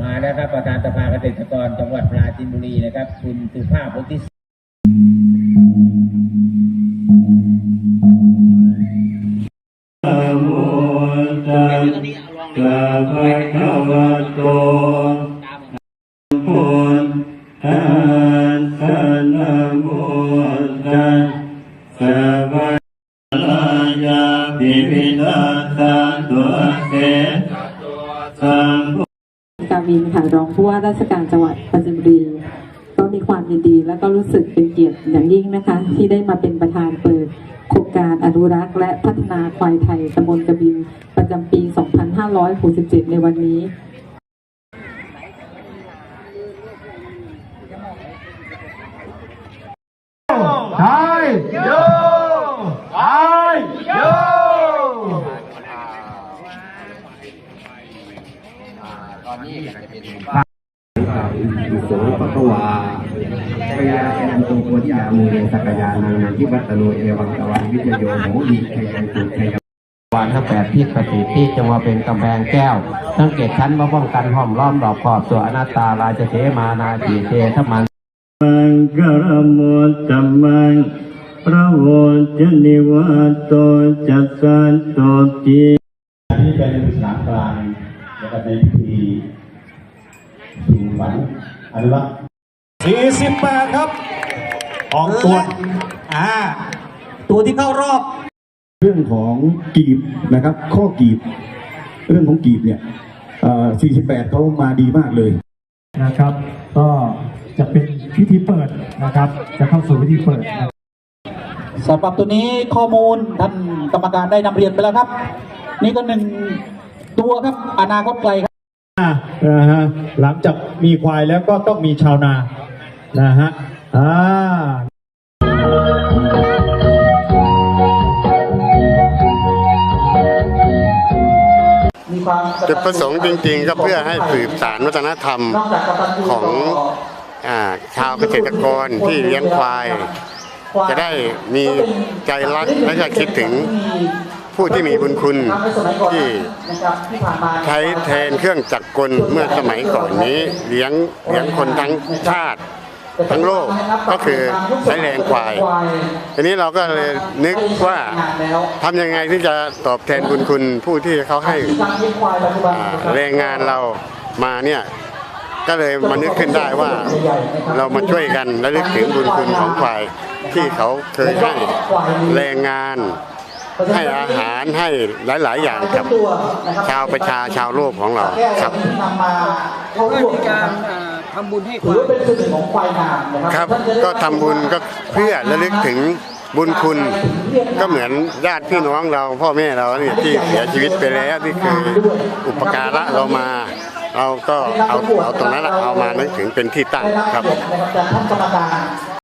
มาแล้วครับประธานสภาเกษตรกรจังหวัดปราจีนบุรีนะครับ คุณสุภาพวุตัสสะภะคะวะโตพุทธัสสะนะโมตัสสะภะลายา ปิวินาศาตัวเสสัมกาวินค่ะรองผู้ว่าราชการจังหวัดปราจีนบุรีก็มีความยินดีและก็รู้สึกเป็นเกียรติอย่างยิ่งนะคะ ที่ได้มาเป็นประธานเปิดโครงการอนุรักษ์และพัฒนาควายไทยตำบลกบินประจำปี 2567 ในวันนี้ไทยโยไทยโย อนนี้จะเป็นอิโสปะคะวาพยายันโตโพธิยามูเรสักยานังนันทิวัตโนเอวังตะวันวิจโยโหดีชัยยันตุชัยวานทั้งแปดที่ปฏิที่จะมาเป็นกำแพงแก้วสังเกตชั้นมาป้องกันห้อมล้อมรอบขอบตัวอนัตาราชเทมานาทีเทธมันมังกรโมตัมมังพระวจนิวัตโตจัสสันโตตินี่เป็น ในพิธีสู่ฝันอนุรักษ์48 ครับ ออกตัวอ่า ตัวที่เข้ารอบ เรื่องของกีบนะครับ ข้อกีบ เรื่องของกีบเนี่ยเอ่อ48เขามาดีมากเลยนะครับ ก็จะเป็นพิธีเปิดนะครับ จะเข้าสู่พิธีเปิดสำหรับตัวนี้ข้อมูลท่านกรรมการได้นำเรียนไปแล้วครับ นี่ก็หนึ่ง ตัวครับ อนาคตไกลครับนะฮะหลังจากมีควายแล้วก็ต้องมีชาวนานะฮะอ่าจุดประสงค์จริงๆ ก็เพื่อให้สืบสารวัฒนธรรมของอ่าชาวเกษตรกรที่เลี้ยงควาย จะได้มีใจรักและก็คิดถึงผู้ที่มีบุญคุณที่ใช้แทนเครื่องจักรกลเมื่อสมัยก่อนนี้เลี้ยงเลี้ยงคนทั้งชาติทั้งโลกก็คือใช้แรงควาย ทีนี้เราก็เลยนึกว่าทำยังไงที่จะตอบแทนบุญคุณผู้ที่เขาให้อ่าแรงงานเรามาเนี่ยก็เลยมานึกขึ้นได้ว่าเรามาช่วยกันและลึกถึงบุญคุณของควาย ที่เขาเคยให้แรงงาน ให้อาหารให้หลาย ๆ อย่างกับชาวประชาชาวโลกของเราครับมีการอ่าทำบุญให้ควายเป็นส่วนหนึ่งของควายงามนะคครับรับ ก็ทำบุญก็เพื่อระลึกถึงบุญคุณก็เหมือนญาติพี่น้องเราพ่อแม่เราเนี่ยที่เสียชีวิตไปแล้วที่เคยอุปการะเรามาเราก็เอาเอาตรงนั้นน่ะเอามานึกถึงเป็นที่ตั้งครับ